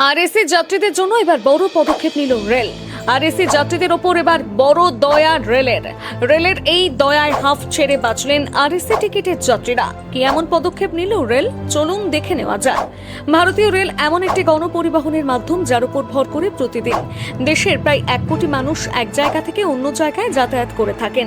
RAC যাত্রীদের জন্য এবার বড় পদক্ষেপ নিল রেল। আরএসি যাত্রীদের ওপর এবার বড় দয়া রেলের। রেলের এই দয়ায় হাফ ছেড়ে বাঁচলেন আর এসি টিকিটের যাত্রীরা। কি এমন পদক্ষেপ নিল রেল? চলুন দেখে নেওয়া যাক। ভারতীয় রেল এমন একটি গণপরিবহনের মাধ্যম যার উপর ভর করে প্রতিদিন দেশের প্রায় এক কোটি মানুষ এক জায়গা থেকে অন্য জায়গায় যাতায়াত করে থাকেন।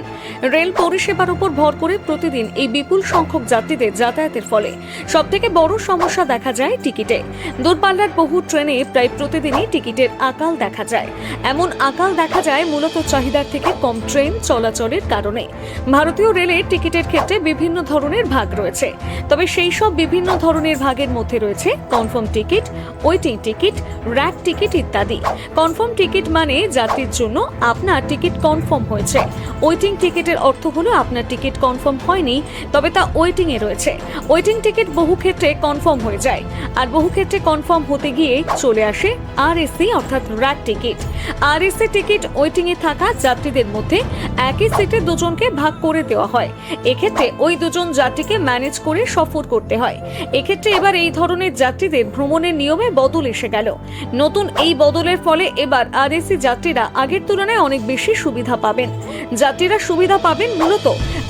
রেল পরিষেবার উপর ভর করে প্রতিদিন এই বিপুল সংখ্যক যাত্রীদের যাতায়াতের ফলে সবথেকে বড় সমস্যা দেখা যায় টিকিটে। দূরপাল্লার বহু ট্রেনে প্রায় প্রতিদিনই টিকিটের আকাল দেখা যায়। এমন আকাল দেখা যায় মূলত চাহিদার থেকে কম ট্রেন চলাচলের কারণে। ভারতীয় রেলের টিকিটের ক্ষেত্রে বিভিন্ন ধরনের ভাগ রয়েছে। তবে সেই সব বিভিন্ন ধরনের ভাগের মধ্যে রয়েছে confirm ticket, waiting ticket, RAC ticket ইত্যাদি। কনফার্ম টিকিট মানে যাত্রীর জন্য আপনার টিকিট কনফার্ম হয়েছে। ওয়েটিং টিকিটের অর্থ হলো আপনার টিকিট কনফার্ম হয়নি, তবে তা ওয়েটিং এ রয়েছে। ওয়েটিং টিকিট বহু ক্ষেত্রে কনফার্ম হয়ে যায়। আর বহু ক্ষেত্রে কনফার্ম হতে গিয়ে চলে আসে আর এসি অর্থাৎ RAC ticket. R AC ticket waiting এ থাকা যাত্রীদের মধ্যে একই সিটে দুজনকে ভাগ করে দেওয়া হয়। এক্ষেত্রে ওই দুজন যাত্রীকে ম্যানেজ করে সফর করতে হয়। এক্ষেত্রে এবার এই ধরনের যাত্রীদের ভ্রমণের নিয়মে বদল এসে গেল। নতুন এই বদলের ফলে এবার আরএসি যাত্রীরা আগের তুলনায় অনেক বেশি সুবিধা পাবেন। যাত্রীরা সুবিধা পাবেন মূলত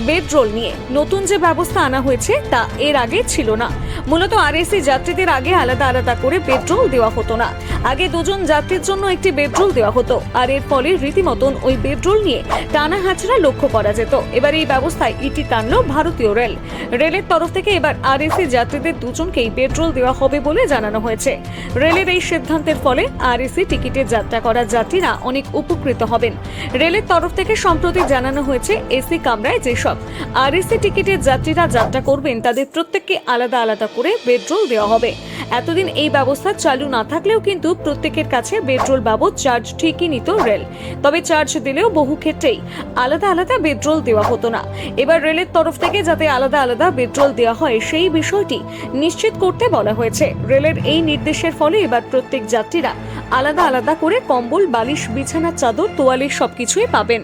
বেডরোল নিয়ে। নতুন যে ব্যবস্থা আনা হয়েছে তা এর আগে ছিল না। মূলত আরএসি যাত্রীদের আগে আলাদা আলাদা করে বেডরোল দেওয়া হতো না। আগে দুজন যাত্রীর জন্য একটি বেডরোল দেওয়া হতো। আর এর ফলে রীতিমতন ওই বেডরোল নিয়ে টানা হাঁচড়া লক্ষ্য করা যেত। এবার এই ব্যবস্থায় ইটি টানলো ভারতীয় রেল। রেলের তরফ থেকে এবার আরএসি যাত্রীদের দুজনকেই পেট্রোল দেওয়া হবে বলে জানানো হয়েছে। রেলের এই সিদ্ধান্তের ফলে আরএসি টিকিটে যাত্রা করা যাত্রীরা অনেক উপকৃত হবেন। রেলের তরফ থেকে সম্প্রতি জানানো হয়েছে, এসি কামরায় যেসব আরএসি টিকিটের যাত্রীরা যাত্রা করবেন, তাদের প্রত্যেককে আলাদা আলাদা করে বেডরোল দেওয়া হবে। এতদিন এই ব্যবস্থা চালু না থাকলেও কিন্তু প্রত্যেকের কাছে বেডরোল বাবদ চার্জ ঠিকই নিত রেল। তবে চার্জ দিলেও বহু ক্ষেত্রেই আলাদা আলাদা বেডরোল দেওয়া হতো না। এবার রেলের তরফ থেকে যাতে আলাদা আলাদা বেডরোল দেওয়া হয়, সেই বিষয়টি নিশ্চিত করতে বলা হয়েছে। রেলের এই নির্দেশের ফলে এবার প্রত্যেক যাত্রীরা আলাদা আলাদা করে কম্বল, বালিশ, বিছানা, চাদর, তোয়ালে সবকিছুই পাবেন।